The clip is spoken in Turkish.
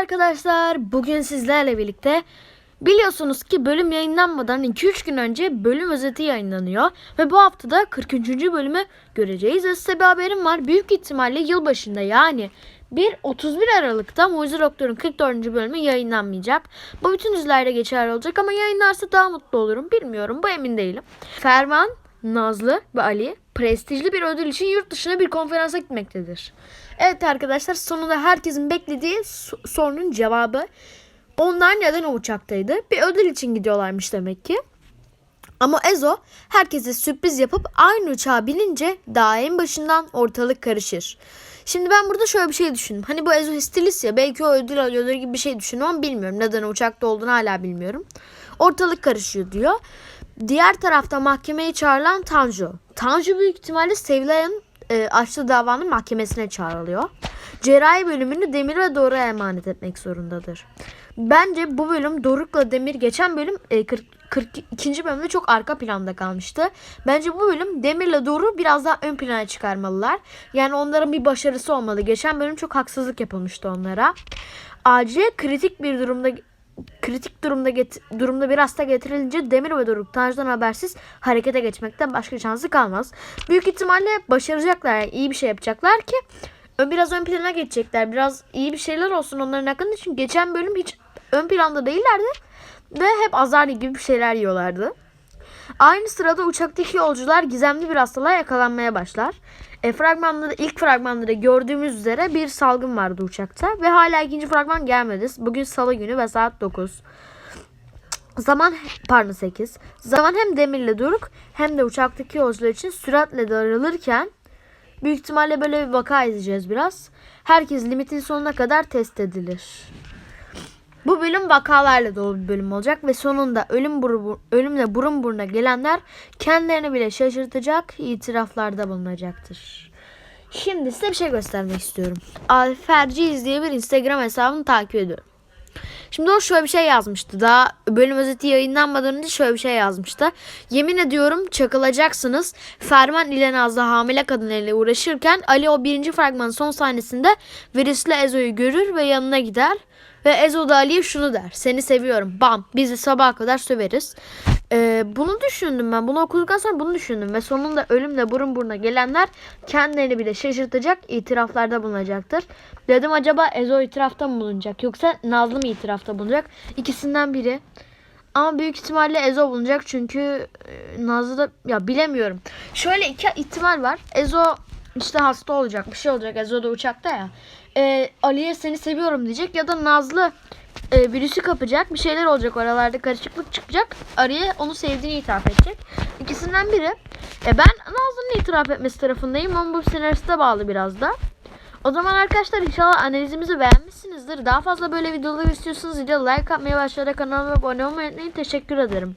arkadaşlar. Bugün sizlerle birlikte biliyorsunuz ki bölüm yayınlanmadan 2-3 gün önce bölüm özeti yayınlanıyor. Ve bu hafta da 40. bölümü göreceğiz. Ve size bir haberim var. Büyük ihtimalle yılbaşında yani 1-31 Aralık'ta Mucize Doktor'un 44. bölümü yayınlanmayacak. Bu bütün dizilerde geçerli olacak ama yayınlarsa daha mutlu olurum. Bilmiyorum bu emin değilim. Ferman, Nazlı ve Ali prestijli bir ödül için yurt dışına bir konferansa gitmektedir. Evet arkadaşlar sonunda herkesin beklediği so- sorunun cevabı. Onlar neden o uçaktaydı? Bir ödül için gidiyorlarmış demek ki. Ama Ezo herkese sürpriz yapıp aynı uçağa binince daha en başından ortalık karışır. Şimdi ben burada şöyle bir şey düşündüm. Hani bu Ezo stilist ya belki o ödül alıyordur gibi bir şey düşündüm ama bilmiyorum. Neden uçakta olduğunu hala bilmiyorum. Ortalık karışıyor diyor. Diğer tarafta mahkemeye çağrılan Tanju. Tanju büyük ihtimalle Sevilay'ın e, açtığı davanın mahkemesine çağrılıyor. Cerrahi bölümünü Demir ve Doruk'a emanet etmek zorundadır. Bence bu bölüm Doruk'la Demir geçen bölüm e, 40, 42. bölümde çok arka planda kalmıştı. Bence bu bölüm Demir'le Doruk'u biraz daha ön plana çıkarmalılar. Yani onların bir başarısı olmalı. Geçen bölüm çok haksızlık yapılmıştı onlara. Acil kritik bir durumda kritik durumda get- durumda bir hasta getirilince Demir ve Doruk Tanju'dan habersiz harekete geçmekten başka şansı kalmaz. Büyük ihtimalle başaracaklar. Yani iyi bir şey yapacaklar ki biraz ön plana geçecekler. Biraz iyi bir şeyler olsun onların hakkında. Çünkü geçen bölüm hiç ön planda değillerdi. Ve hep azarlı gibi bir şeyler yiyorlardı. Aynı sırada uçaktaki yolcular gizemli bir hastalığa yakalanmaya başlar. E, fragmanda da, ilk fragmanda da gördüğümüz üzere bir salgın vardı uçakta ve hala ikinci fragman gelmedi. Bugün salı günü ve saat 9. Zaman pardon 8. Zaman hem demirle duruk hem de uçaktaki yolcular için süratle daralırken büyük ihtimalle böyle bir vaka izleyeceğiz biraz. Herkes limitin sonuna kadar test edilir. Bu bölüm vakalarla dolu bir bölüm olacak ve sonunda ölüm buru, ölümle burun buruna gelenler kendilerini bile şaşırtacak itiraflarda bulunacaktır. Şimdi size bir şey göstermek istiyorum. Alferciz diye bir Instagram hesabını takip ediyorum. Şimdi o şöyle bir şey yazmıştı. Daha bölüm özeti yayınlanmadan önce şöyle bir şey yazmıştı. Yemin ediyorum çakılacaksınız. Ferman ile Nazlı hamile kadınlarıyla uğraşırken Ali o birinci fragmanın son sahnesinde virüslü Ezo'yu görür ve yanına gider. Ve Ezo da Ali'ye şunu der. Seni seviyorum. Bam. Bizi sabaha kadar söveriz. Ee, bunu düşündüm ben. Bunu okuduktan sonra bunu düşündüm. Ve sonunda ölümle burun buruna gelenler kendilerini bile şaşırtacak itiraflarda bulunacaktır. Dedim acaba Ezo itirafta mı bulunacak? Yoksa Nazlı mı itirafta bulunacak? İkisinden biri. Ama büyük ihtimalle Ezo bulunacak çünkü e, Nazlı da ya bilemiyorum. Şöyle iki ihtimal var. Ezo işte hasta olacak bir şey olacak. Ezo da uçakta ya. E, Ali'ye seni seviyorum diyecek ya da Nazlı e, virüsü kapacak. Bir şeyler olacak oralarda karışıklık çıkacak. Ali'ye onu sevdiğini itiraf edecek. İkisinden biri. E, ben Nazlı'nın itiraf etmesi tarafındayım ama bu senariste bağlı biraz da. O zaman arkadaşlar inşallah analizimizi beğenmişsinizdir. Daha fazla böyle videolar istiyorsanız video like atmayı başlayarak kanalıma abone olmayı unutmayın. Teşekkür ederim.